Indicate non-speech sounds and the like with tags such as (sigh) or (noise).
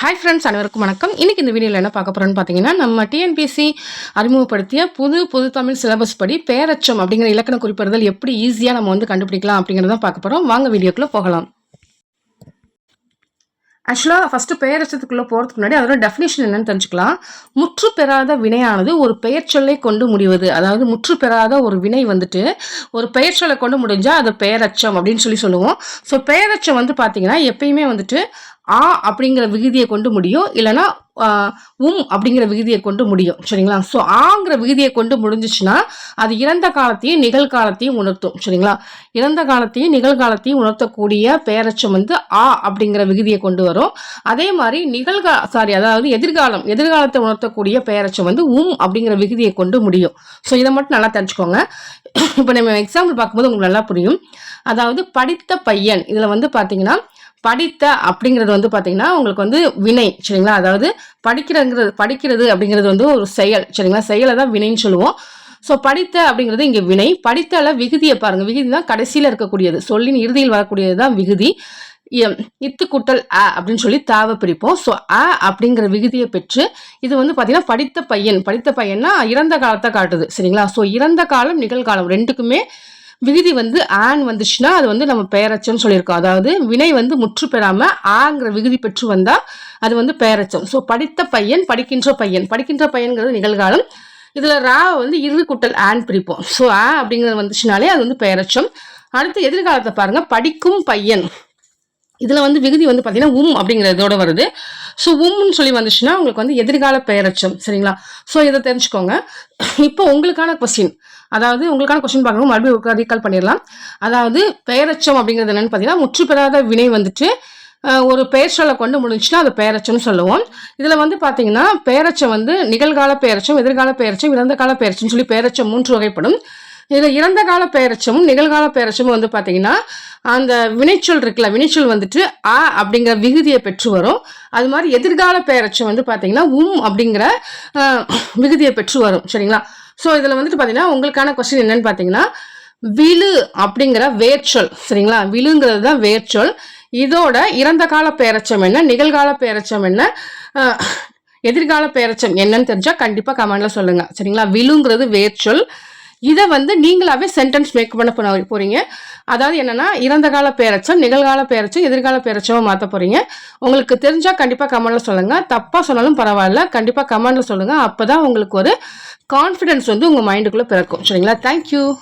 Hi friends அனைவருக்கும் வணக்கம். இன்றைக்கி இந்த வீடியோவில் என்ன பார்க்க போகிறோன்னு பார்த்தீங்கன்னா நம்ம டிஎன்பிஎஸ்சி அறிமுகப்படுத்திய புது புது தமிழ் சிலபஸ் படி பேரச்சம் அப்படிங்கிற இலக்கண குறிப்பிடுதல் எப்படி ஈஸியாக நம்ம வந்து கண்டுபிடிக்கலாம் அப்படிங்கிறத பார்க்க போகிறோம் வாங்க வீடியோக்குள்ளே போகலாம். ஆக்சுவலாக ஃபஸ்ட்டு பெயரச்சத்துக்குள்ளே போகிறதுக்கு முன்னாடி அதோட டெஃபினேஷன் என்னென்னு தெரிஞ்சுக்கலாம். முற்று பெறாத வினையானது ஒரு பெயர்ச்சொல்லை கொண்டு முடிவது. அதாவது முற்று பெறாத ஒரு வினை வந்துட்டு ஒரு பெயர்ச்சொல்லை கொண்டு முடிஞ்சால் அது பெயரச்சம் அப்படின்னு சொல்லி சொல்லுவோம். ஸோ பெயரச்சம் வந்து பார்த்திங்கன்னா எப்பயுமே வந்துட்டு ஆ அப்படிங்கிற விகுதியை கொண்டு முடியும் இல்லைன்னா உம் அப்படிங்கிற விகுதியை கொண்டு முடியும். சரிங்களா? ஸோ ஆங்கிற விகுதியை கொண்டு முடிஞ்சிச்சுன்னா அது இறந்த காலத்தையும் நிகழ்காலத்தையும் உணர்த்தும். சரிங்களா? இறந்த காலத்தையும் நிகழ்காலத்தையும் உணர்த்தக்கூடிய பேரச்சம் வந்து ஆ அப்படிங்கிற விகுதியை கொண்டு வரும். அதே மாதிரி நிகழ்கா சாரி அதாவது எதிர்காலம் எதிர்காலத்தை உணர்த்தக்கூடிய பேரச்சம் வந்து உம் அப்படிங்கிற விகுதியை கொண்டு முடியும். ஸோ இதை மட்டும் நல்லா தெரிஞ்சுக்கோங்க. (coughs) இப்போ நம்ம எக்ஸாம்பிள் பார்க்கும்போது உங்களுக்கு நல்லா புரியும். அதாவது படித்த பையன் இதில் வந்து பார்த்தீங்கன்னா படித்த அப்படிங்கிறது வந்து பார்த்தீங்கன்னா உங்களுக்கு வந்து வினை சரிங்களா? அதாவது படிக்கிறங்கிறது படிக்கிறது அப்படிங்கிறது வந்து ஒரு செயல் சரிங்களா? செயலை தான் வினைன்னு சொல்லுவோம். ஸோ படித்த அப்படிங்கிறது இங்கே வினை. படித்தால விகுதியை பாருங்க. விகுதி தான் கடைசியில் இருக்கக்கூடியது. சொல்லின் இறுதியில் வரக்கூடியது தான் விகுதி. எம், இத்து குட்டல் அ அப்படின்னு சொல்லி தாவை பிரிப்போம். ஸோ அ அப்படிங்கிற விகுதியை பெற்று இது வந்து பார்த்தீங்கன்னா படித்த பையன். படித்த பையன்னா இறந்த காலத்தை காட்டுது சரிங்களா? ஸோ இறந்த காலம் நிகழ்காலம் ரெண்டுக்குமே விகுதி வந்து ஆன் வந்துச்சுன்னா அது வந்து நம்ம பெயரச்சம்னு சொல்லியிருக்கோம். அதாவது வினை வந்து முற்று பெறாம ஆங்கிற விகுதி பெற்று வந்தா அது வந்து பெயரச்சம் ஸோ படித்த பையன் படிக்கின்ற பையன். படிக்கின்ற பையன்கிறது நிகழ்காலம். இதுல ரா வந்து இரு குட்டல் ஆன் பிரிப்போம். ஸோ ஆ அப்படிங்கிறது வந்துச்சுனாலே அது வந்து பெயரச்சம் அடுத்து எதிர்காலத்தை பாருங்க. படிக்கும் பையன். இதுல வந்து விகுதி வந்து பாத்தீங்கன்னா உம் அப்படிங்கிறதோட வருது. ஸோ உம்னு சொல்லி வந்துச்சுன்னா உங்களுக்கு வந்து எதிர்கால பெயரச்சம் சரிங்களா? ஸோ இதை தெரிஞ்சுக்கோங்க. இப்போ உங்களுக்கான கொஸ்டின் அதாவது உங்களுக்கான கொஸ்டின் பார்க்கணும் மறுபடியும் ரீகால் பண்ணிடலாம். அதாவது பெயரச்சம் அப்படிங்கிறது என்னன்னு பார்த்தீங்கன்னா முற்று பெறாத வினை வந்துட்டு ஒரு பெயர் சொல்லை கொண்டு முடிஞ்சுன்னா அது பெயரச்சம்னு சொல்லுவோம். இதில் வந்து பார்த்தீங்கன்னா பெயரச்சம் வந்து நிகழ்கால பெயரச்சம் எதிர்கால பெயரச்சம் இறந்த கால பெயரச்சம் சொல்லி பெயரச்சம் மூன்று வகைப்படும். இதில் இறந்த கால பெயரச்சமும் நிகழ்கால பெயரச்சமும் வந்து பார்த்தீங்கன்னா அந்த வினைச்சொல் இருக்குல்ல வினைச்சொல் வந்துட்டு ஆ அப்படிங்கிற விகுதியை பெற்று வரும். அது மாதிரி எதிர்கால பெயரச்சம் வந்து பார்த்தீங்கன்னா உம் அப்படிங்கிற விகுதியை பெற்று வரும். சரிங்களா? ஸோ இதில் வந்துட்டு பார்த்தீங்கன்னா உங்களுக்கான கொஸ்டின் என்னன்னு பார்த்தீங்கன்னா விழு அப்படிங்கிற வேர்ச்சொல். சரிங்களா? விழுங்கிறது தான் வேர்ச்சொல். இதோட இறந்த கால பெயரச்சம் என்ன? நிகழ்கால பேரச்சம் என்ன? எதிர்கால பேரச்சம் என்னன்னு தெரிஞ்சா கண்டிப்பா கமெண்ட்ல சொல்லுங்க. சரிங்களா? விழுங்கிறது வேர்ச்சொல். இதை வந்து நீங்களாவே சென்டென்ஸ் மேக் பண்ண போன போறீங்க. அதாவது என்னன்னா இறந்த கால பேரச்சம் நிகழ்கால பேரச்சம் எதிர்கால பெயரச்சமா மாற்ற போறீங்க. உங்களுக்கு தெரிஞ்சா கண்டிப்பா கமெண்ட்ல சொல்லுங்க. தப்பா சொன்னாலும் பரவாயில்ல. கண்டிப்பா கமெண்ட்ல சொல்லுங்க. அப்பதான் உங்களுக்கு ஒரு கான்ஃபிடன்ஸ் வந்து உங்க மைண்டுக்குள்ள பிறக்கும். சரிங்களா? தேங்க்யூ